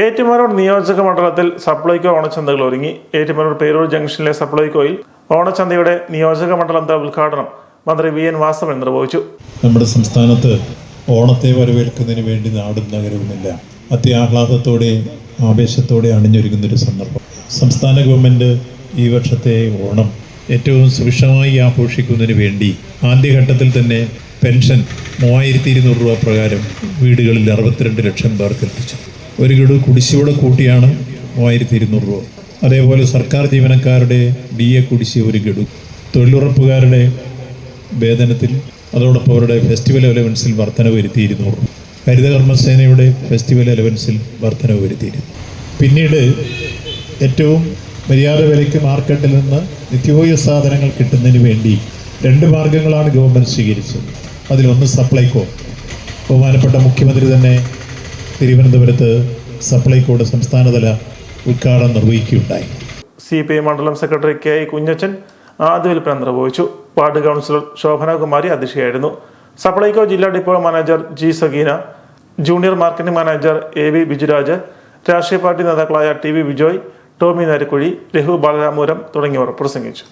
ഏറ്റുമാനൂർ നിയോജക മണ്ഡലത്തിൽ സപ്ലൈകോ ഓണച്ചന്തകൾ ഒരുങ്ങി. ഏറ്റുമാനൂർ പേരൂർ ജംഗ്ഷനിലെ സപ്ലൈകോയിൽ ഓണച്ചന്തയുടെ നിയോജക മണ്ഡലം തല ഉദ്ഘാടനം മന്ത്രി വി എൻ വാസവൻ നിർവഹിച്ചു. നമ്മുടെ സംസ്ഥാനത്ത് ഓണത്തെ വരവേൽക്കുന്നതിന് വേണ്ടി നാടും നഗരവുമില്ല. അത്യാഹ്ലാദത്തോടെ ആവേശത്തോടെ അണിഞ്ഞൊരുങ്ങുന്നൊരു സന്ദർഭം. സംസ്ഥാന ഗവൺമെന്റ് ഈ വർഷത്തെ ഓണം ഏറ്റവും സുഭിക്ഷമായി ആഘോഷിക്കുന്നതിന് വേണ്ടി ആദ്യഘട്ടത്തിൽ തന്നെ പെൻഷൻ മൂവായിരത്തി ഇരുന്നൂറ് രൂപ പ്രകാരം വീടുകളിൽ അറുപത്തിരണ്ട് ലക്ഷം പേർക്ക് എത്തിച്ചു. ഒരു ഗഡു കുടിശ്ശിയോടെ കൂട്ടിയാണ് മൂവായിരത്തി ഇരുന്നൂറ് രൂപ. അതേപോലെ സർക്കാർ ജീവനക്കാരുടെ ഡി എ കുടിശ്ശി ഒരു ഗഡു. തൊഴിലുറപ്പുകാരുടെ വേതനത്തിൽ അതോടൊപ്പം അവരുടെ ഫെസ്റ്റിവൽ അലവൻസിൽ വർധനവ് വരുത്തിയിരുന്നു ഹരിതകർമ്മസേനയുടെ ഫെസ്റ്റിവൽ അലവൻസിൽ വർധനവ് വരുത്തിയിരുന്നു. പിന്നീട് ഏറ്റവും മര്യാദ വിലയ്ക്ക് മാർക്കറ്റിൽ നിന്ന് നിത്യോപയോഗ സാധനങ്ങൾ കിട്ടുന്നതിന് വേണ്ടി രണ്ട് മാർഗങ്ങളാണ് ഗവൺമെന്റ് സ്വീകരിച്ചത്. അതിലൊന്ന് സപ്ലൈകോ. ബഹുമാനപ്പെട്ട മുഖ്യമന്ത്രി തന്നെ തിരുവനന്തപുരത്ത് സപ്ലൈകോട് സംസ്ഥാനതല ഉദ്ഘാടനം നിർവഹിക്കുകയുണ്ടായി. സി പി ഐ മണ്ഡലം സെക്രട്ടറി കെ ഐ കുഞ്ഞച്ചൻ ആദ്യ വിൽപ്പന നിർവഹിച്ചു. വാർഡ് കൗൺസിലർ ശോഭനകുമാരി അധ്യക്ഷയായിരുന്നു. സപ്ലൈകോ ജില്ലാ depot manager G Sageena junior marketing manager A V Bijuraj രാഷ്ട്രീയ പാർട്ടി നേതാക്കളായ ടി വി ബിജോയ് ടോമി നരിക്കുഴി രഘു ബാലരാമപുരം തുടങ്ങിയവർ പ്രസംഗിച്ചു.